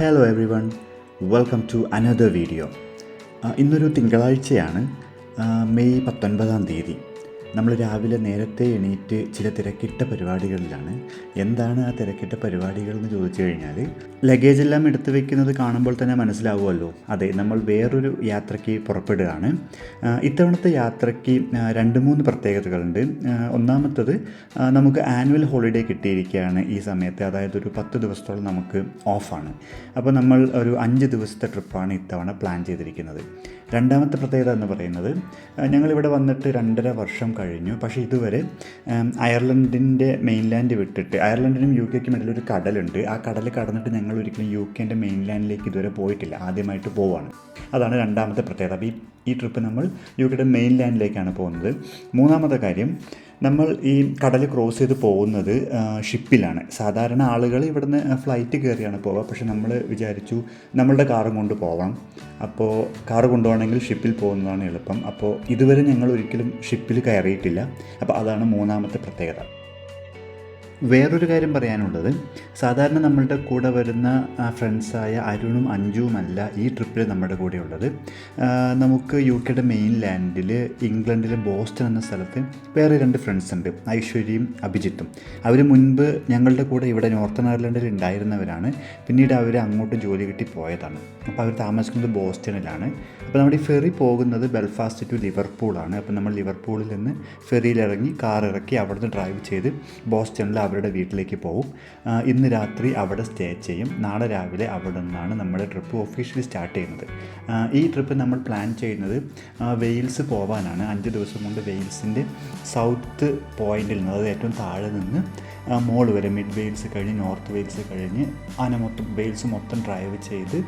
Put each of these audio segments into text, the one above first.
Hello everyone welcome to another video ഇന്നൊരു തിങ്കളാഴ്ചയാണ് May പത്തൊൻപതാം തീയതി. നമ്മൾ രാവിലെ നേരത്തെ എണീറ്റ് ചില തിരക്കിട്ട പരിപാടികളിലാണ്. എന്താണ് ആ തിരക്കിട്ട പരിപാടികൾ എന്ന് ചോദിച്ചു കഴിഞ്ഞാൽ ലഗേജ് എല്ലാം എടുത്തു വെക്കുന്നത് കാണുമ്പോൾ തന്നെ മനസ്സിലാവുമല്ലോ. അതെ നമ്മൾ വേറൊരു യാത്രയ്ക്ക് പുറപ്പെടുകയാണ്. ഇത്തവണത്തെ യാത്രയ്ക്ക് രണ്ട് മൂന്ന് പ്രത്യേകതകളുണ്ട്. ഒന്നാമത്തത് നമുക്ക് ആനുവൽ ഹോളിഡേ കിട്ടിയിരിക്കുകയാണ് ഈ സമയത്ത്. അതായത് ഒരു പത്ത് ദിവസത്തോളം നമുക്ക് ഓഫാണ്. അപ്പോൾ നമ്മൾ ഒരു അഞ്ച് ദിവസത്തെ ട്രിപ്പാണ് ഇത്തവണ പ്ലാൻ ചെയ്തിരിക്കുന്നത്. രണ്ടാമത്തെ പ്രത്യേകത എന്ന് പറയുന്നത് ഞങ്ങളിവിടെ വന്നിട്ട് രണ്ടര വർഷം കഴിഞ്ഞു. പക്ഷേ ഇതുവരെ അയർലൻഡിന്റെ മെയിൻലാൻഡ് വിട്ടിട്ട് അയർലൻഡിനും യു കെക്കും ഇടയിൽ ഒരു കടലുണ്ട്. ആ കടൽ കടന്നിട്ട് ഞങ്ങൾ ഒരിക്കലും യു കെന്റെ മെയിൻലാൻഡിലേക്ക് ഇതുവരെ പോയിട്ടില്ല. ആദ്യമായിട്ട് പോവാണ്. അതാണ് രണ്ടാമത്തെ പ്രത്യേകത. അപ്പോൾ ഈ ഈ ട്രിപ്പ് നമ്മൾ യു കെയുടെ മെയിൻലാൻഡിലേക്കാണ് പോകുന്നത്. മൂന്നാമത്തെ കാര്യം നമ്മൾ ഈ കടൽ ക്രോസ് ചെയ്ത് പോകുന്നത് ഷിപ്പിലാണ് സാധാരണ ആളുകൾ ഇവിടുന്ന് ഫ്ലൈറ്റ് കയറിയാണ് പോവുക. പക്ഷെ നമ്മൾ വിചാരിച്ചു നമ്മളുടെ കാറും കൊണ്ട് പോവാം. അപ്പോൾ കാറ് കൊണ്ടുപോകണമെങ്കിൽ ഷിപ്പിൽ പോകുന്നതാണ് എളുപ്പം. അപ്പോൾ ഇതുവരെ ഞങ്ങൾ ഒരിക്കലും ഷിപ്പിൽ കയറിയിട്ടില്ല. അപ്പോൾ അതാണ് മൂന്നാമത്തെ പ്രത്യേകത. വേറൊരു കാര്യം പറയാനുള്ളത്. സാധാരണ നമ്മളുടെ കൂടെ വരുന്ന ഫ്രണ്ട്സായ അരുണും അഞ്ജുവുമല്ല ഈ ട്രിപ്പിൽ നമ്മുടെ കൂടെ ഉള്ളത് നമുക്ക് യു കെയുടെ മെയിൻ ലാൻഡിൽ ഇംഗ്ലണ്ടിലെ ബോസ്റ്റൺ എന്ന സ്ഥലത്ത് വേറെ രണ്ട് ഫ്രണ്ട്സ് ഉണ്ട്. ഐശ്വര്യയും അഭിജിത്തും. അവർ മുൻപ് ഞങ്ങളുടെ കൂടെ ഇവിടെ നോർത്തേൺ അയർലൻഡിൽ ഉണ്ടായിരുന്നവരാണ്. പിന്നീട് അവർ അങ്ങോട്ട് ജോലി കിട്ടി പോയതാണ്. അപ്പോൾ അവർ താമസിക്കുന്നത് ബോസ്റ്റണിലാണ്. അപ്പോൾ നമ്മുടെ ഫെറി പോകുന്നത് ബെൽഫാസ്റ്റ് ടു ലിവർപൂളാണ്. അപ്പോൾ നമ്മൾ ലിവർപൂളിൽ നിന്ന് ഫെറിയിൽ ഇറങ്ങി കാർ ഇറക്കി അവിടുന്ന് ഡ്രൈവ് ചെയ്ത് ബോസ്റ്റണിൽ അവരുടെ വീട്ടിലേക്ക് പോകും ഇന്ന് രാത്രി അവിടെ സ്റ്റേ ചെയ്യും. നാളെ രാവിലെ അവിടെ നിന്നാണ് നമ്മുടെ ട്രിപ്പ് ഒഫീഷ്യലി സ്റ്റാർട്ട് ചെയ്യുന്നത്. ഈ ട്രിപ്പ് നമ്മൾ പ്ലാൻ ചെയ്യുന്നത് വെയിൽസ് പോവാനാണ്. അഞ്ച് ദിവസം കൊണ്ട് വെയിൽസിന്റെ സൗത്ത് പോയിന്റിൽ നിന്ന് അതായത് ഏറ്റവും താഴെ നിന്ന് മോൾ വരെ മിഡ് വെയിൽസ് കഴിഞ്ഞ് നോർത്ത് വെയിൽസ് കഴിഞ്ഞ് ആന മൊത്തം വെയിൽസ് മൊത്തം ഡ്രൈവ് ചെയ്ത്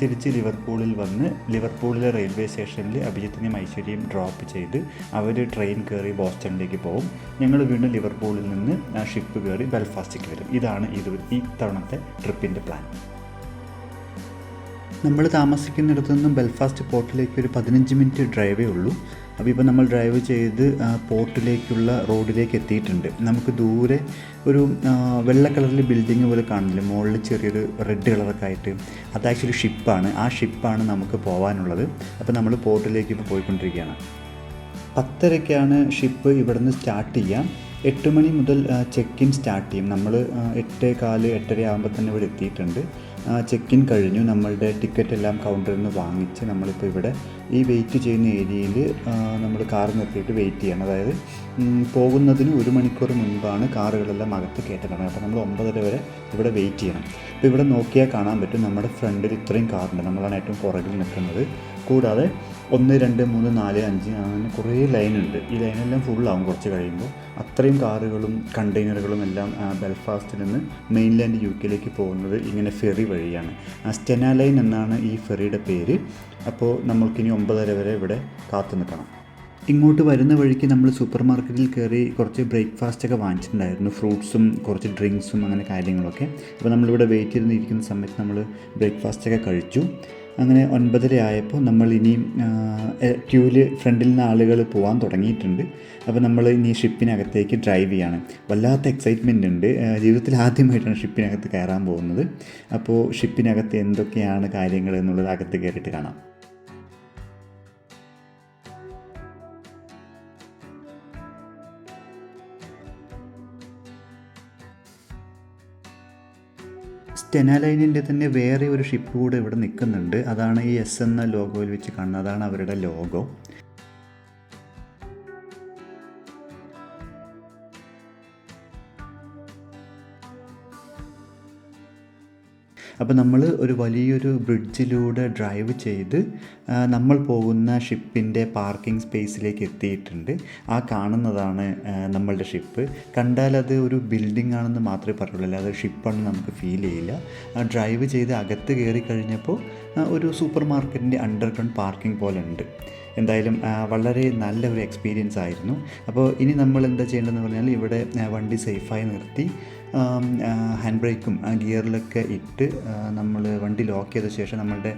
തിരിച്ച് ലിവർപൂളിൽ വന്ന് ലിവർപൂളിലെ റെയിൽവേ സ്റ്റേഷനിൽ അഭിജിത്തിനെയും ഐശ്വര്യയും ഡ്രോപ്പ് ചെയ്ത് അവർ ട്രെയിൻ കയറി ബോസ്റ്റണിലേക്ക് പോകും ഞങ്ങൾ വീണ്ടും ലിവർപൂളിൽ നിന്ന് ആ ഷിപ്പ് കയറി ബെൽഫാസ്റ്റിക്ക് വരും. ഇതാണ് ഇത് ഈ തവണത്തെ ട്രിപ്പിന്റെ പ്ലാൻ. നമ്മൾ താമസിക്കുന്നിടത്തു നിന്നും ബെൽഫാസ്റ്റ് പോർട്ടിലേക്ക് ഒരു പതിനഞ്ച് മിനിറ്റ് ഡ്രൈവേ ഉള്ളൂ. അപ്പോൾ ഇപ്പോൾ നമ്മൾ ഡ്രൈവ് ചെയ്ത് പോർട്ടിലേക്കുള്ള റോഡിലേക്ക് എത്തിയിട്ടുണ്ട്. നമുക്ക് ദൂരെ ഒരു വെള്ള കളറിൽ ബിൽഡിങ് പോലെ കാണില്ലേ മുകളിൽ ചെറിയൊരു റെഡ് കളറൊക്കെ ആയിട്ട്. അത് ആക്ച്വലി ഷിപ്പാണ്. ആ ഷിപ്പാണ് നമുക്ക് പോകാനുള്ളത് അപ്പോൾ നമ്മൾ പോർട്ടിലേക്ക് ഇപ്പോൾ പോയിക്കൊണ്ടിരിക്കുകയാണ്. പത്തരയ്ക്കാണ് ഷിപ്പ് ഇവിടുന്ന് സ്റ്റാർട്ട് ചെയ്യാം. എട്ട് മണി മുതൽ ചെക്ക് ഇൻ സ്റ്റാർട്ട് ചെയ്യും. നമ്മൾ എട്ട് കാൽ എട്ടര ആകുമ്പോൾ തന്നെ ഇവിടെ എത്തിയിട്ടുണ്ട്. ചെക്ക് ഇൻ കഴിഞ്ഞു. നമ്മളുടെ ടിക്കറ്റ് എല്ലാം കൗണ്ടറിൽ നിന്ന് വാങ്ങിച്ച് നമ്മളിപ്പോൾ ഇവിടെ ഈ വെയിറ്റ് ചെയ്യുന്ന ഏരിയയിൽ നമ്മൾ കാർ നിർത്തിയിട്ട് വെയിറ്റ് ചെയ്യണം. അതായത് പോകുന്നതിന് ഒരു മണിക്കൂർ മുൻപാണ് കാറുകളെല്ലാം അകത്ത് കയറ്റണം അപ്പോൾ നമ്മൾ ഒമ്പതര വരെ ഇവിടെ വെയിറ്റ് ചെയ്യണം. അപ്പോൾ ഇവിടെ നോക്കിയാൽ കാണാൻ പറ്റും നമ്മുടെ ഫ്രണ്ടിൽ ഇത്രയും കാറുണ്ട് നമ്മളാണ് ഏറ്റവും പുറകിൽ നിൽക്കുന്നത്. കൂടാതെ ഒന്ന് രണ്ട് മൂന്ന് നാല് അഞ്ച് അങ്ങനെ കുറേ ലൈനുണ്ട്. ഈ ലൈനെല്ലാം ഫുള്ളാവും കുറച്ച് കഴിയുമ്പോൾ. അത്രയും കാറുകളും കണ്ടെയ്നറുകളും എല്ലാം ബെൽഫാസ്റ്റിൽ നിന്ന് മെയിൻലാൻഡ് യു കെയിലേക്ക് പോകുന്നത് ഇങ്ങനെ ഫെറി വഴിയാണ്. സ്റ്റെന ലൈൻ എന്നാണ് ഈ ഫെറിയുടെ പേര്. അപ്പോൾ നമ്മൾക്കിനി ഒമ്പതര വരെ ഇവിടെ കാത്തു നിൽക്കണം. ഇങ്ങോട്ട് വരുന്ന വഴിക്ക് നമ്മൾ സൂപ്പർ മാർക്കറ്റിൽ കയറി കുറച്ച് ബ്രേക്ക്ഫാസ്റ്റ് ഒക്കെ വാങ്ങിച്ചിട്ടുണ്ടായിരുന്നു. ഫ്രൂട്ട്സും കുറച്ച് ഡ്രിങ്ക്സും അങ്ങനെ കാര്യങ്ങളൊക്കെ. അപ്പോൾ നമ്മളിവിടെ വെയിറ്റ് ചെയ്തിരിക്കുന്ന സമയത്ത് നമ്മൾ ബ്രേക്ക്ഫാസ്റ്റ് ഒക്കെ കഴിച്ചു. അങ്ങനെ ഒൻപതര ആയപ്പോൾ നമ്മൾ ഇനിയും ക്യൂവിൽ ഫ്രണ്ടിൽ നിന്ന് ആളുകൾ പോകാൻ തുടങ്ങിയിട്ടുണ്ട്. അപ്പോൾ നമ്മൾ ഇനി ഷിപ്പിനകത്തേക്ക് ഡ്രൈവ് ചെയ്യാണ്. വല്ലാത്ത എക്സൈറ്റ്മെന്റ് ഉണ്ട്. ജീവിതത്തിൽ ആദ്യമായിട്ടാണ് ഷിപ്പിനകത്ത് കയറാൻ പോകുന്നത്. അപ്പോൾ ഷിപ്പിനകത്ത് എന്തൊക്കെയാണ് കാര്യങ്ങൾ എന്നുള്ളത് അകത്ത് കയറിയിട്ട് കാണാം. സ്റ്റെന ലൈനിന്റെ തന്നെ വേറെ ഒരു ഷിപ്പ് കൂടെ ഇവിടെ നിൽക്കുന്നുണ്ട്. അതാണ് ഈ എസ് എന്ന ലോഗോയിൽ വെച്ച് കാണുന്നത്. അതാണ് അവരുടെ ലോഗോ അപ്പോൾ നമ്മൾ ഒരു വലിയൊരു ബ്രിഡ്ജിലൂടെ ഡ്രൈവ് ചെയ്ത് നമ്മൾ പോകുന്ന ഷിപ്പിന്റെ പാർക്കിംഗ് സ്പേസിലേക്ക് എത്തിയിട്ടുണ്ട്. ആ കാണുന്നതാണ് നമ്മളുടെ ഷിപ്പ് കണ്ടാൽ അത് ഒരു ബിൽഡിംഗ് ആണെന്ന് മാത്രമേ പറയുള്ളൂ. അല്ലാതെ ഷിപ്പാണെന്ന് നമുക്ക് ഫീൽ ചെയ്യില്ല. ഡ്രൈവ് ചെയ്ത് അകത്ത് കയറി കഴിഞ്ഞപ്പോൾ ഒരു സൂപ്പർ മാർക്കറ്റിന്റെ അണ്ടർഗ്രൗണ്ട് പാർക്കിംഗ് പോലെ ഉണ്ട്. എന്തായാലും വളരെ നല്ല ഒരു എക്സ്പീരിയൻസ് ആയിരുന്നു. അപ്പോൾ ഇനി നമ്മൾ എന്താ ചെയ്യേണ്ടതെന്ന് പറഞ്ഞാൽ ഇവിടെ വണ്ടി സേഫായി നിർത്തി. ഹാൻഡ് ബ്രേക്കും ഗിയറിലൊക്കെ ഇട്ട് നമ്മൾ വണ്ടി ലോക്ക് ചെയ്ത ശേഷം നമ്മളുടെ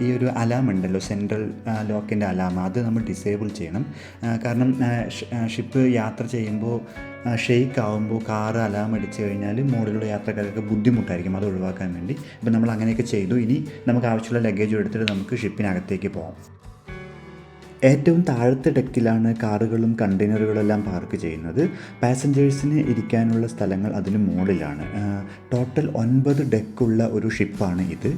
ഈ ഒരു അലാം ഉണ്ടല്ലോ സെൻട്രൽ ലോക്കിന്റെ അലാം അത് നമ്മൾ ഡിസേബിൾ ചെയ്യണം. കാരണം ഷിപ്പ് യാത്ര ചെയ്യുമ്പോൾ ഷെയ്ക്ക് ആകുമ്പോൾ കാറ് അലാം അടിച്ചു കഴിഞ്ഞാൽ മുകളിലുള്ള യാത്രക്കാർക്ക് ബുദ്ധിമുട്ടായിരിക്കും അത് ഒഴിവാക്കാൻ വേണ്ടി. അപ്പോൾ നമ്മൾ അങ്ങനെയൊക്കെ ചെയ്തു. ഇനി നമുക്ക് ആവശ്യമുള്ള ലഗേജ് എടുത്തിട്ട് നമുക്ക് ഷിപ്പിനകത്തേക്ക് പോകാം ഏറ്റവും താഴത്തെ ഡെക്കിലാണ് കാറുകളും കണ്ടെയ്നറുകളെല്ലാം പാർക്ക് ചെയ്യുന്നത്. പാസഞ്ചേഴ്സിന് ഇരിക്കാനുള്ള സ്ഥലങ്ങൾ അതിന് മുകളിലാണ്. ടോട്ടൽ ഒൻപത് ഡെക്കുള്ള ഒരു ഷിപ്പാണ് ഇത്.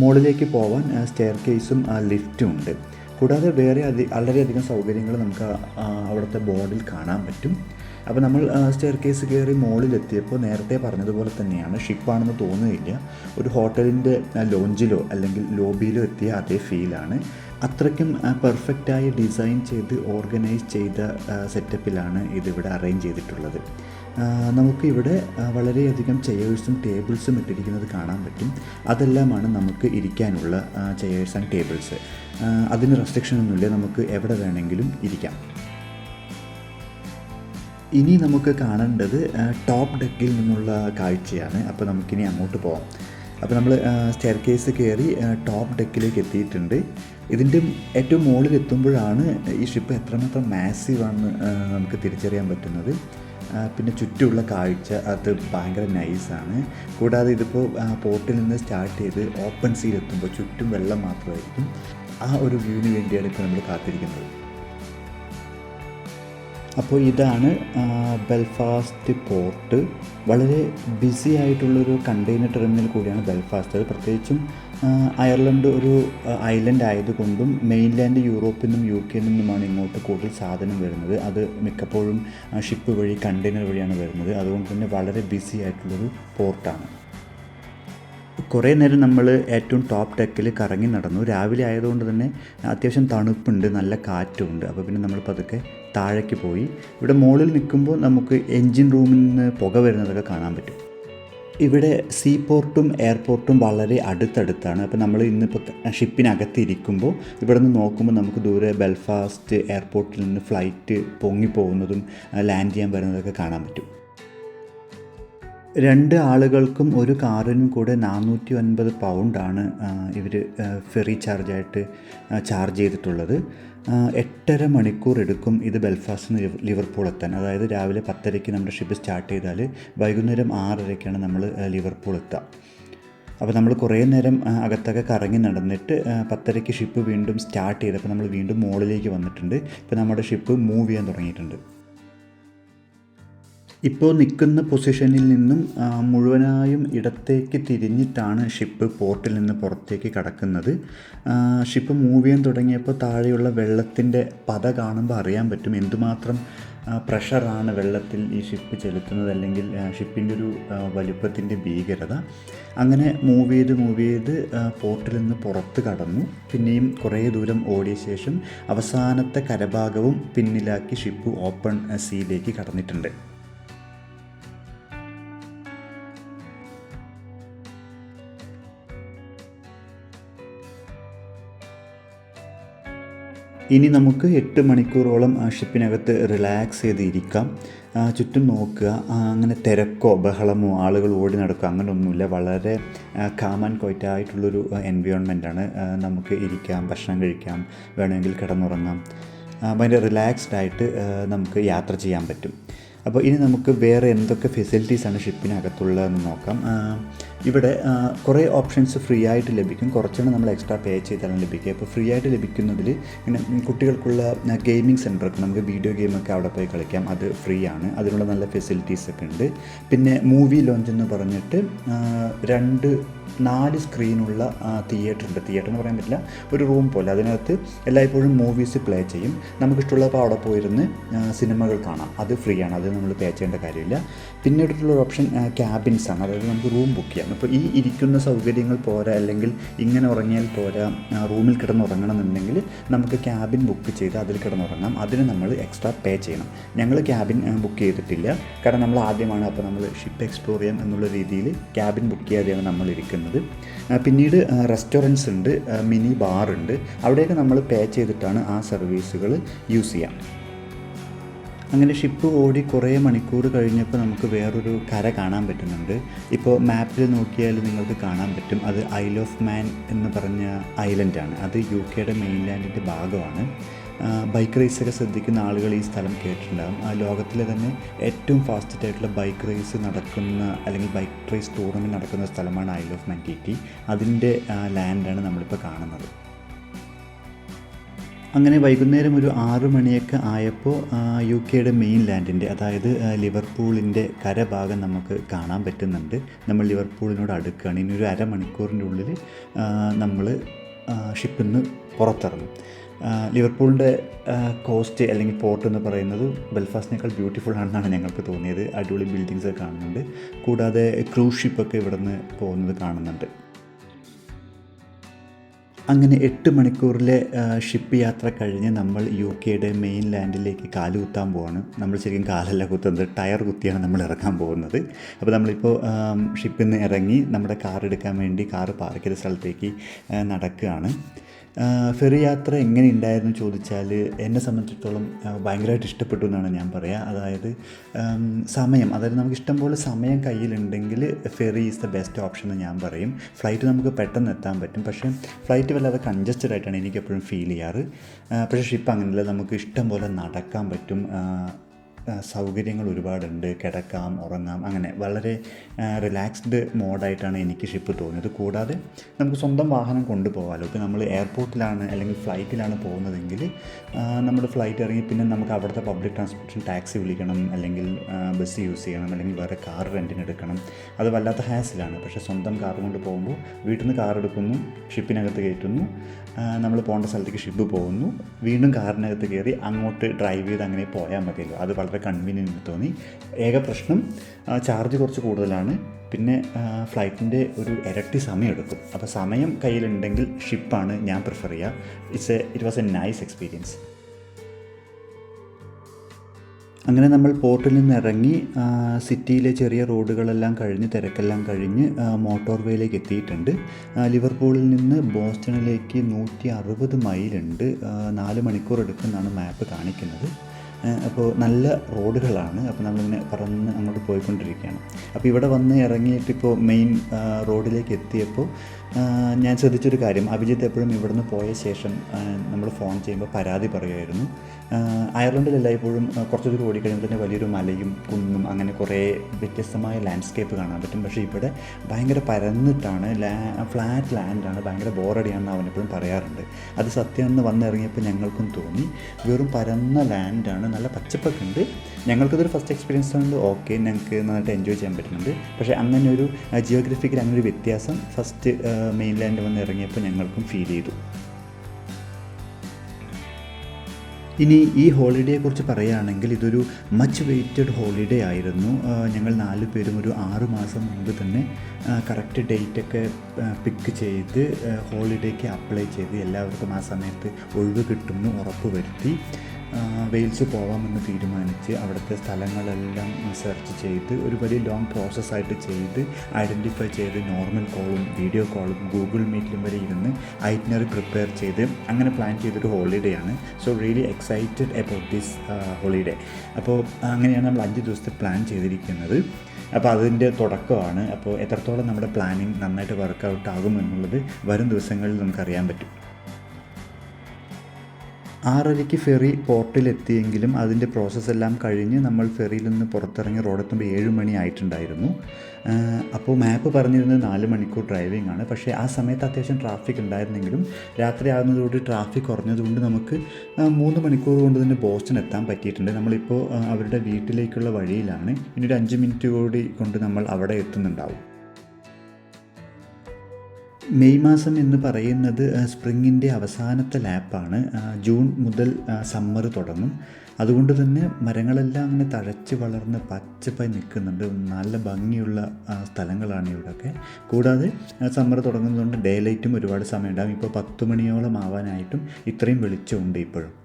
മുകളിലേക്ക് പോവാൻ സ്റ്റെയർ കേസും ലിഫ്റ്റും ഉണ്ട്. കൂടാതെ വേറെ അധി വളരെയധികം സൗകര്യങ്ങൾ നമുക്ക് അവിടുത്തെ ബോർഡിൽ കാണാൻ പറ്റും. അപ്പോൾ നമ്മൾ സ്റ്റെയർ കേസ് കയറി മുകളിലെത്തിയപ്പോൾ നേരത്തെ പറഞ്ഞതുപോലെ തന്നെയാണ്. ഷിപ്പാണെന്ന് തോന്നുകയില്ല ഒരു ഹോട്ടലിന്റെ ലോഞ്ചിലോ അല്ലെങ്കിൽ ലോബിയിലോ എത്തിയ അതേ ഫീലാണ്. അത്രയ്ക്കും പെർഫെക്റ്റായി ഡിസൈൻ ചെയ്ത് ഓർഗനൈസ് ചെയ്ത സെറ്റപ്പിലാണ് ഇതിവിടെ അറേഞ്ച് ചെയ്തിട്ടുള്ളത്. നമുക്കിവിടെ വളരെയധികം ചെയേഴ്സും ടേബിൾസും ഇട്ടിരിക്കുന്നത് കാണാൻ പറ്റും. അതെല്ലാമാണ് നമുക്ക് ഇരിക്കാനുള്ള ചെയേഴ്സ് ആൻഡ് ടേബിൾസ് അതിന് റെസ്ട്രിക്ഷൻ ഒന്നുമില്ല. നമുക്ക് എവിടെ വേണമെങ്കിലും ഇരിക്കാം. ഇനി നമുക്ക് കാണേണ്ടത് ടോപ്പ് ഡെക്കിൽ നിന്നുള്ള കാഴ്ചയാണ്. അപ്പോൾ നമുക്കിനി അങ്ങോട്ട് പോകാം അപ്പോൾ നമ്മൾ സ്റ്റെയർ കേസ് കയറി ടോപ്പ് ഡെക്കിലേക്ക് എത്തിയിട്ടുണ്ട്. ഇതിന്റെ ഏറ്റവും മുകളിൽ എത്തുമ്പോഴാണ് ഈ ഷിപ്പ് എത്രമാത്രം മാസീവ് ആണെന്ന് നമുക്ക് തിരിച്ചറിയാൻ പറ്റുന്നത്. പിന്നെ ചുറ്റുമുള്ള കാഴ്ച അത് ഭയങ്കര നൈസാണ് കൂടാതെ ഇതിപ്പോൾ പോർട്ടിൽ നിന്ന് സ്റ്റാർട്ട് ചെയ്ത് ഓപ്പൺ സീൽ എത്തുമ്പോൾ ചുറ്റും വെള്ളം മാത്രമായിരിക്കും. ആ ഒരു വ്യൂവിന് വേണ്ടിയാണ് ഇപ്പോൾ നമ്മൾ കാത്തിരിക്കുന്നത്. അപ്പോൾ ഇതാണ് ബെൽഫാസ്റ്റ് പോർട്ട് വളരെ ബിസി ആയിട്ടുള്ളൊരു കണ്ടെയ്നർ ടെർമിനൽ കൂടിയാണ് ബെൽഫാസ്റ്റ് പ്രത്യേകിച്ചും അയർലൻഡ് ഒരു ഐലൻഡ് ആയതുകൊണ്ടും മെയിൻലാൻഡ് യൂറോപ്പിൽ നിന്നും യു കെയിൽ നിന്നുമാണ് ഇങ്ങോട്ട് കൂടുതൽ സാധനം വരുന്നത്. അത് മിക്കപ്പോഴും ഷിപ്പ് വഴി കണ്ടെയ്നർ വഴിയാണ് വരുന്നത്. അതുകൊണ്ട് തന്നെ വളരെ ബിസി ആയിട്ടുള്ളൊരു പോർട്ടാണ് കുറേ നേരം നമ്മൾ ഏറ്റവും ടോപ്പ് ടെക്കിൽ കറങ്ങി നടന്നു. രാവിലെ ആയതുകൊണ്ട് തന്നെ അത്യാവശ്യം തണുപ്പുണ്ട് നല്ല കാറ്റുമുണ്ട്. അപ്പോൾ പിന്നെ നമ്മൾ പതുക്കെ താഴേക്ക് പോയി. ഇവിടെ മുകളിൽ നിൽക്കുമ്പോൾ നമുക്ക് എൻജിൻ റൂമിൽ നിന്ന് പുക വരുന്നതൊക്കെ കാണാൻ പറ്റും. ഇവിടെ സീ പോർട്ടും എയർപോർട്ടും വളരെ അടുത്തടുത്താണ്. അപ്പോൾ നമ്മൾ ഇന്നിപ്പോൾ ഷിപ്പിനകത്ത് ഇരിക്കുമ്പോൾ ഇവിടെ നിന്ന് നോക്കുമ്പോൾ നമുക്ക് ദൂരെ ബെൽഫാസ്റ്റ് എയർപോർട്ടിൽ നിന്ന് ഫ്ലൈറ്റ് പൊങ്ങിപ്പോകുന്നതും ലാൻഡ് ചെയ്യാൻ വരുന്നതൊക്കെ കാണാൻ പറ്റും. രണ്ട് ആളുകൾക്കും ഒരു കാറിനും കൂടെ നാനൂറ്റി ഒൻപത് പൗണ്ടാണ് ഇവർ ഫെറി ചാർജായിട്ട് ചാർജ് ചെയ്തിട്ടുള്ളത്. എട്ടര മണിക്കൂർ എടുക്കും ഇത് ബെൽഫാസ്റ്റ് നിന്ന് ലിവ- ലിവർപൂൾ എത്താൻ. അതായത് രാവിലെ പത്തരയ്ക്ക് നമ്മുടെ ഷിപ്പ് സ്റ്റാർട്ട് ചെയ്താൽ വൈകുന്നേരം ആറരയ്ക്കാണ് നമ്മൾ ലിവർപൂൾ എത്തുക അപ്പോൾ നമ്മൾ കുറേ നേരം അകത്തൊക്കെ കറങ്ങി നടന്നിട്ട് പത്തരയ്ക്ക് ഷിപ്പ് വീണ്ടും സ്റ്റാർട്ട് ചെയ്തപ്പോൾ നമ്മൾ വീണ്ടും മുകളിലേക്ക് വന്നിട്ടുണ്ട്. ഇപ്പോൾ നമ്മുടെ ഷിപ്പ് മൂവ് ചെയ്യാൻ തുടങ്ങിയിട്ടുണ്ട്. ഇപ്പോൾ നിൽക്കുന്ന പൊസിഷനിൽ നിന്നും മുഴുവനായും ഇടത്തേക്ക് തിരിഞ്ഞിട്ടാണ് ഷിപ്പ് പോർട്ടിൽ നിന്ന് പുറത്തേക്ക് കടക്കുന്നത്. ഷിപ്പ് മൂവ് ചെയ്യാൻ തുടങ്ങിയപ്പോൾ താഴെയുള്ള വെള്ളത്തിന്റെ പത കാണുമ്പോൾ അറിയാൻ പറ്റും എന്തുമാത്രം പ്രഷറാണ് വെള്ളത്തിൽ ഈ ഷിപ്പ് ചെലുത്തുന്നത് അല്ലെങ്കിൽ ഷിപ്പിന്റെ ഒരു വലുപ്പത്തിന്റെ ഭീകരത. അങ്ങനെ മൂവ് ചെയ്ത് മൂവ് ചെയ്ത് പോർട്ടിൽ നിന്ന് പുറത്ത് കടന്നു. പിന്നെയും കുറേ ദൂരം ഓടിയ ശേഷം അവസാനത്തെ കരഭാഗവും പിന്നിലാക്കി ഷിപ്പ് ഓപ്പൺ സീയിലേക്ക് കടന്നിട്ടുണ്ട്. ഇനി നമുക്ക് എട്ട് മണിക്കൂറോളം ആ ഷിപ്പിനകത്ത് റിലാക്സ് ചെയ്തിരിക്കാം. ചുറ്റും നോക്കുക. അങ്ങനെ തിരക്കോ ബഹളമോ ആളുകൾ ഓടി നടക്കുക അങ്ങനെ ഒന്നുമില്ല വളരെ കാം ആൻഡ് ക്വൈറ്റ് ആയിട്ടുള്ളൊരു എൻവയോൺമെന്റാണ് നമുക്ക് ഇരിക്കാം ഭക്ഷണം കഴിക്കാം വേണമെങ്കിൽ കിടന്നുറങ്ങാം. ഭയങ്കര റിലാക്സ്ഡ് ആയിട്ട് നമുക്ക് യാത്ര ചെയ്യാൻ പറ്റും. അപ്പോൾ ഇനി നമുക്ക് വേറെ എന്തൊക്കെ ഫെസിലിറ്റീസാണ് ഷിപ്പിനകത്തുള്ളതെന്ന് നോക്കാം. ഇവിടെ കുറേ ഓപ്ഷൻസ് ഫ്രീ ആയിട്ട് ലഭിക്കും. കുറച്ചെണ്ണം നമ്മൾ എക്സ്ട്രാ പേ ചെയ്താണ് ലഭിക്കുക അപ്പോൾ ഫ്രീ ആയിട്ട് ലഭിക്കുന്നതിൽ ഇങ്ങനെ കുട്ടികൾക്കുള്ള ഗെയിമിംഗ് സെന്ററൊക്കെ നമുക്ക് വീഡിയോ ഗെയിമൊക്കെ അവിടെ പോയി കളിക്കാം. അത് ഫ്രീ ആണ്. അതിനുള്ള നല്ല ഫെസിലിറ്റീസ് ഒക്കെ ഉണ്ട്. പിന്നെ മൂവി ലോഞ്ച് എന്ന് പറഞ്ഞിട്ട് രണ്ട് നാല് സ്ക്രീനുള്ള തിയേറ്റർ ഉണ്ട്. തിയേറ്റർ എന്ന് പറയാൻ പറ്റില്ല. ഒരു റൂം പോലെ. അതിനകത്ത് എല്ലായ്പ്പോഴും മൂവീസ് പ്ലേ ചെയ്യും. നമുക്കിഷ്ടമുള്ളപ്പോൾ അവിടെ പോയിരുന്ന് സിനിമകൾ കാണാം. അത് ഫ്രീ ആണ്. അത് നമ്മൾ പേ ചെയ്യേണ്ട കാര്യമില്ല. പിന്നീടുള്ള ഓപ്ഷൻ ക്യാബിൻസ് ആണ്. അതായത് നമുക്ക് റൂം ബുക്ക് ചെയ്യാം. അപ്പോൾ ഈ ഇരിക്കുന്ന സൗകര്യങ്ങൾ പോരാ അല്ലെങ്കിൽ ഇങ്ങനെ ഉറങ്ങിയാൽ പോരാ റൂമിൽ കിടന്നുറങ്ങണം എന്നുണ്ടെങ്കിൽ നമുക്ക് ക്യാബിൻ ബുക്ക് ചെയ്ത് അതിൽ കിടന്നുറങ്ങാം. അതിന് നമ്മൾ എക്സ്ട്രാ പേ ചെയ്യണം. ഞങ്ങൾ ക്യാബിൻ ബുക്ക് ചെയ്തിട്ടില്ല. കാരണം നമ്മൾ ആദ്യമാണ്. അപ്പോൾ നമ്മൾ ഷിപ്പ് എക്സ്പ്ലോർ ചെയ്യാം എന്നുള്ള രീതിയിൽ ക്യാബിൻ ബുക്ക് ചെയ്യാതെയാണ് നമ്മൾ ഇരിക്കുന്നത്. പിന്നീട് റെസ്റ്റോറന്റ്സ് ഉണ്ട് മിനി ബാർ ഉണ്ട്. അവിടെയൊക്കെ നമ്മൾ പേ ചെയ്തിട്ടാണ് ആ സർവീസുകൾ യൂസ് ചെയ്യാം. അങ്ങനെ ഷിപ്പ് ഓടി കുറേ മണിക്കൂർ കഴിഞ്ഞപ്പോൾ നമുക്ക് വേറൊരു കര കാണാൻ പറ്റുന്നുണ്ട്. ഇപ്പോൾ മാപ്പിൽ നോക്കിയാൽ നിങ്ങൾക്ക് കാണാൻ പറ്റും. അത് ഐൽ ഓഫ് മാൻ എന്ന് പറഞ്ഞ ഐലൻഡാണ് അത് യു കെയുടെ മെയിൻലാൻഡിന്റെ ഭാഗമാണ്. ബൈക്ക് റേസൊക്കെ ശ്രദ്ധിക്കുന്ന ആളുകൾ ഈ സ്ഥലം കേട്ടിട്ടുണ്ടാകും ആ ലോകത്തിലെ തന്നെ ഏറ്റവും ഫാസ്റ്റസ്റ്റ് ആയിട്ടുള്ള ബൈക്ക് റേസ് നടക്കുന്ന അല്ലെങ്കിൽ ബൈക്ക് റേസ് ടൂർണമെന്റ് നടക്കുന്ന സ്ഥലമാണ് Isle of Man T T അതിന്റെ ലാൻഡാണ് നമ്മളിപ്പോൾ കാണുന്നത്. അങ്ങനെ വൈകുന്നേരം ഒരു ആറു മണിയൊക്കെ ആയപ്പോൾ യു കെയുടെ മെയിൻ ലാൻഡിന്റെ അതായത് ലിവർപൂളിന്റെ കരഭാഗം നമുക്ക് കാണാൻ പറ്റുന്നുണ്ട്. നമ്മൾ ലിവർപൂളിനോട് അടുക്കുകയാണ് ഇനി ഒരു അരമണിക്കൂറിന്റെ ഉള്ളിൽ നമ്മൾ ഷിപ്പിൽ നിന്ന് പുറത്തിറങ്ങും. ലിവർപൂളിന്റെ കോസ്റ്റ് അല്ലെങ്കിൽ പോർട്ട് എന്ന് പറയുന്നത് ബെൽഫാസ്റ്റിനേക്കാൾ ബ്യൂട്ടിഫുൾ ആണെന്നാണ് ഞങ്ങൾക്ക് തോന്നിയത്. അടിപൊളി ബിൽഡിങ്സ് കാണുന്നുണ്ട്. കൂടാതെ ക്രൂസ് ഷിപ്പൊക്കെ ഇവിടെ നിന്ന് പോകുന്നത് കാണുന്നുണ്ട്. അങ്ങനെ എട്ട് മണിക്കൂറിലെ ഷിപ്പ് യാത്ര കഴിഞ്ഞ് നമ്മൾ യു കെയുടെ മെയിൻ ലാൻഡിലേക്ക് കാൽ കുത്താൻ പോവാണ്. നമ്മൾ ശരിക്കും കാലല്ല കുത്തുന്നത് ടയർ കുത്തിയാണ് നമ്മൾ ഇറങ്ങാൻ പോകുന്നത്. അപ്പോൾ നമ്മളിപ്പോൾ ഷിപ്പിൽ നിന്ന് ഇറങ്ങി നമ്മുടെ കാർ എടുക്കാൻ വേണ്ടി കാർ പാർക്ക് ചെയ്ത സ്ഥലത്തേക്ക് നടക്കുകയാണ്. ഫെറി യാത്ര എങ്ങനെ ഉണ്ടായിരുന്നു ചോദിച്ചാൽ എന്നെ സംബന്ധിച്ചിടത്തോളം ഭയങ്കരമായിട്ട് ഇഷ്ടപ്പെട്ടു എന്നാണ് ഞാൻ പറയുക അതായത് സമയം. അതായത് നമുക്ക് ഇഷ്ടം പോലെ സമയം കയ്യിലുണ്ടെങ്കിൽ ferry is the best option എന്ന് ഞാൻ പറയും. ഫ്ലൈറ്റ് നമുക്ക് പെട്ടെന്ന് എത്താൻ പറ്റും. പക്ഷേ ഫ്ലൈറ്റ് വല്ലാതെ കൺജസ്റ്റഡ് ആയിട്ടാണ് എനിക്ക് എപ്പോഴും ഫീൽ ചെയ്യാറ്. പക്ഷേ ഷിപ്പ് അങ്ങനെയല്ല. നമുക്ക് ഇഷ്ടം പോലെ നടക്കാൻ പറ്റും. സൗകര്യങ്ങൾ ഒരുപാടുണ്ട്. കിടക്കാം ഉറങ്ങാം അങ്ങനെ വളരെ റിലാക്സ്ഡ് മോഡായിട്ടാണ് എനിക്ക് ഷിപ്പ് തോന്നിയത്. കൂടാതെ നമുക്ക് സ്വന്തം വാഹനം കൊണ്ടുപോകാമല്ലോ ഇപ്പോൾ നമ്മൾ എയർപോർട്ടിലാണ് അല്ലെങ്കിൽ ഫ്ലൈറ്റിലാണ് പോകുന്നതെങ്കിൽ നമ്മൾ ഫ്ലൈറ്റ് ഇറങ്ങി പിന്നെ നമുക്ക് അവിടുത്തെ പബ്ലിക് ട്രാൻസ്പോർട്ടേഷൻ ടാക്സി വിളിക്കണം അല്ലെങ്കിൽ ബസ് യൂസ് ചെയ്യണം അല്ലെങ്കിൽ വേറെ കാർ റെന്റിന് എടുക്കണം. അത് വല്ലാത്ത ഹാസിലാണ് പക്ഷേ സ്വന്തം കാർ കൊണ്ട് പോകുമ്പോൾ വീട്ടിൽ നിന്ന് കാർ എടുക്കുന്നു ഷിപ്പിനകത്ത് കയറ്റുന്നു നമ്മൾ പോകേണ്ട സ്ഥലത്തേക്ക് ഷിപ്പ് പോകുന്നു വീണ്ടും കാറിനകത്ത് കയറി അങ്ങോട്ട് ഡ്രൈവ് ചെയ്ത് അങ്ങനെ പോയാൽ മതിയല്ലോ. അത് വളരെ കൺവീനിയന്റ് തോന്നി. ഏക പ്രശ്നം ചാർജ് കുറച്ച് കൂടുതലാണ്. പിന്നെ ഫ്ലൈറ്റിന്റെ ഒരു ഇരട്ടി സമയം എടുക്കും അപ്പോൾ സമയം കയ്യിലുണ്ടെങ്കിൽ ഷിപ്പാണ് ഞാൻ പ്രിഫർ ചെയ്യുക it's a it was a nice experience അങ്ങനെ നമ്മൾ പോർട്ടിൽ നിന്ന് ഇറങ്ങി സിറ്റിയിലെ ചെറിയ റോഡുകളെല്ലാം കഴിഞ്ഞ് തിരക്കെല്ലാം കഴിഞ്ഞ് മോട്ടോർ വേയിലേക്ക് എത്തിയിട്ടുണ്ട്. ലിവർപൂളിൽ നിന്ന് ബോസ്റ്റണിലേക്ക് നൂറ്റി അറുപത് മൈലുണ്ട് നാല് മണിക്കൂർ എടുക്കുമെന്നാണ് മാപ്പ് കാണിക്കുന്നത്. അപ്പോൾ നല്ല റോഡുകളാണ്. അപ്പോൾ നമ്മളിങ്ങനെ പറന്ന് അങ്ങോട്ട് പോയിക്കൊണ്ടിരിക്കുകയാണ്. അപ്പോൾ ഇവിടെ വന്ന് ഇറങ്ങിയിട്ട് ഇപ്പോൾ മെയിൻ റോഡിലേക്ക് എത്തിയപ്പോൾ ഞാൻ ശ്രദ്ധിച്ചൊരു കാര്യം. അഭിജിത്ത് എപ്പോഴും ഇവിടുന്ന് പോയ ശേഷം നമ്മൾ ഫോൺ ചെയ്യുമ്പോൾ പരാതി പറയുമായിരുന്നു. അയർലൻഡിൽ എല്ലായ്പ്പോഴും കുറച്ച് ദൂരം ഓടിക്കഴിയുമ്പോൾ തന്നെ വലിയൊരു മലയും കുന്നും അങ്ങനെ കുറേ വ്യത്യസ്തമായ ലാൻഡ്സ്കേപ്പ് കാണാൻ പറ്റും. പക്ഷേ ഇവിടെ ഭയങ്കര പരന്നിട്ടാണ് ലാ ഫ്ലാറ്റ് ലാൻഡാണ് ഭയങ്കര ബോറടിയാണെന്ന് അവൻ എപ്പോഴും പറയാറുണ്ട്. അത് സത്യമെന്ന് വന്നിറങ്ങിയപ്പോൾ ഞങ്ങൾക്കും തോന്നി. വെറും പരന്ന ലാൻഡാണ് നല്ല പച്ചപ്പൊക്കെ ഉണ്ട്. ഞങ്ങൾക്കിതൊരു ഫസ്റ്റ് എക്സ്പീരിയൻസ് ആയതുകൊണ്ട് ഓക്കെ ഞങ്ങൾക്ക് നന്നായിട്ട് എൻജോയ് ചെയ്യാൻ പറ്റുന്നുണ്ട്. പക്ഷേ അങ്ങനെ ഒരു ജിയോഗ്രഫിക്കൽ അങ്ങനെ ഒരു വ്യത്യാസം ഫസ്റ്റ് മെയിൻ ലാൻഡ് വന്ന് ഇറങ്ങിയപ്പോൾ ഞങ്ങൾക്കും ഫീൽ ചെയ്തു. ഇനി ഈ ഹോളിഡേയെക്കുറിച്ച് പറയുകയാണെങ്കിൽ ഇതൊരു മച്ച് വെയ്റ്റഡ് ഹോളിഡേ ആയിരുന്നു. ഞങ്ങൾ നാല് പേരും ഒരു ആറ് മാസം മുമ്പ് തന്നെ കറക്റ്റ് ഡേറ്റൊക്കെ പിക്ക് ചെയ്ത് ഹോളിഡേക്ക് അപ്ലൈ ചെയ്ത് എല്ലാവർക്കും ആ സമയത്ത് ഒഴിവ് കിട്ടുമെന്ന് ഉറപ്പ് വരുത്തി വെയിൽസ് പോകാമെന്ന് തീരുമാനിച്ച് അവിടുത്തെ സ്ഥലങ്ങളെല്ലാം സെർച്ച് ചെയ്ത് ഒരു വലിയ ലോങ് പ്രോസസ്സായിട്ട് ചെയ്ത് ഐഡന്റിഫൈ ചെയ്ത് നോർമൽ കോളും വീഡിയോ കോളും ഗൂഗിൾ മീറ്റിലും വരെ ഇരുന്ന് ഐറ്റിനറി പ്രിപ്പയർ ചെയ്ത് അങ്ങനെ പ്ലാൻ ചെയ്തൊരു ഹോളിഡേ ആണ്. So really excited about this holiday അപ്പോൾ അങ്ങനെയാണ് നമ്മൾ അഞ്ച് ദിവസത്തെ പ്ലാൻ ചെയ്തിരിക്കുന്നത്. അപ്പോൾ അതിന്റെ തുടക്കമാണ്. അപ്പോൾ എത്രത്തോളം നമ്മുടെ പ്ലാനിങ് നന്നായിട്ട് വർക്കൗട്ട് ആകും എന്നുള്ളത് വരും ദിവസങ്ങളിൽ നമുക്കറിയാൻ പറ്റും. ആറരയ്ക്ക് ഫെറി പോർട്ടിലെത്തിയെങ്കിലും അതിന്റെ പ്രോസസ്സ് എല്ലാം കഴിഞ്ഞ് നമ്മൾ ഫെറിയിൽ നിന്ന് പുറത്തിറങ്ങി റോഡെത്തുമ്പോൾ ഏഴ് മണി ആയിട്ടുണ്ടായിരുന്നു. അപ്പോൾ മാപ്പ് പറഞ്ഞിരുന്നത് നാല് മണിക്കൂർ ഡ്രൈവിംഗ് ആണ് പക്ഷേ ആ സമയത്ത് അത്യാവശ്യം ട്രാഫിക് ഉണ്ടായിരുന്നെങ്കിലും രാത്രി ആകുന്നതോടെ ട്രാഫിക് കുറഞ്ഞതുകൊണ്ട് നമുക്ക് മൂന്ന് മണിക്കൂർ കൊണ്ട് തന്നെ ബോസ്റ്റൺ എത്താൻ പറ്റിയിട്ടുണ്ട്. നമ്മളിപ്പോൾ അവരുടെ വീട്ടിലേക്കുള്ള വഴിയിലാണ്. ഇനി ഒരു അഞ്ച് മിനിറ്റ് കൂടി കൊണ്ട് നമ്മൾ അവിടെ എത്തുന്നുണ്ടാവും. മെയ് മാസം എന്ന് പറയുന്നത് സ്പ്രിങ്ങിന്റെ അവസാനത്തെ ലാപ്പാണ്. ജൂൺ മുതൽ സമ്മർ തുടങ്ങും. അതുകൊണ്ട് തന്നെ മരങ്ങളെല്ലാം അങ്ങനെ തഴച്ച് വളർന്ന് പച്ചപ്പായി നിൽക്കുന്നുണ്ട്. നല്ല ഭംഗിയുള്ള സ്ഥലങ്ങളാണ് ഇവിടെയൊക്കെ കൂടാതെ സമ്മർ തുടങ്ങുന്നതുകൊണ്ട് ഡേ ലൈറ്റും ഒരുപാട് സമയം ഉണ്ടാകും ഇപ്പോൾ പത്ത് മണിയോളം ആവാനായിട്ടും ഇത്രയും വെളിച്ചമുണ്ട് ഇപ്പോഴും.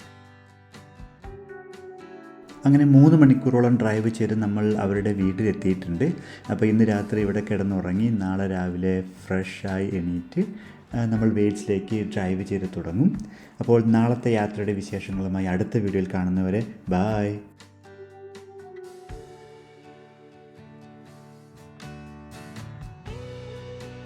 അങ്ങനെ മൂന്ന് മണിക്കൂറോളം ഡ്രൈവ് ചെയ്ത് നമ്മൾ അവരുടെ വീട്ടിലെത്തിയിട്ടുണ്ട്. അപ്പോൾ ഇന്ന് രാത്രി ഇവിടെ കിടന്നുറങ്ങി നാളെ രാവിലെ ഫ്രഷായി എണീറ്റ് നമ്മൾ വേഡ്സിലേക്ക് ഡ്രൈവ് ചെയ്ത് തുടങ്ങും. അപ്പോൾ നാളത്തെ യാത്രയുടെ വിശേഷങ്ങളുമായി അടുത്ത വീഡിയോയിൽ കാണുന്നവരെ ബായ്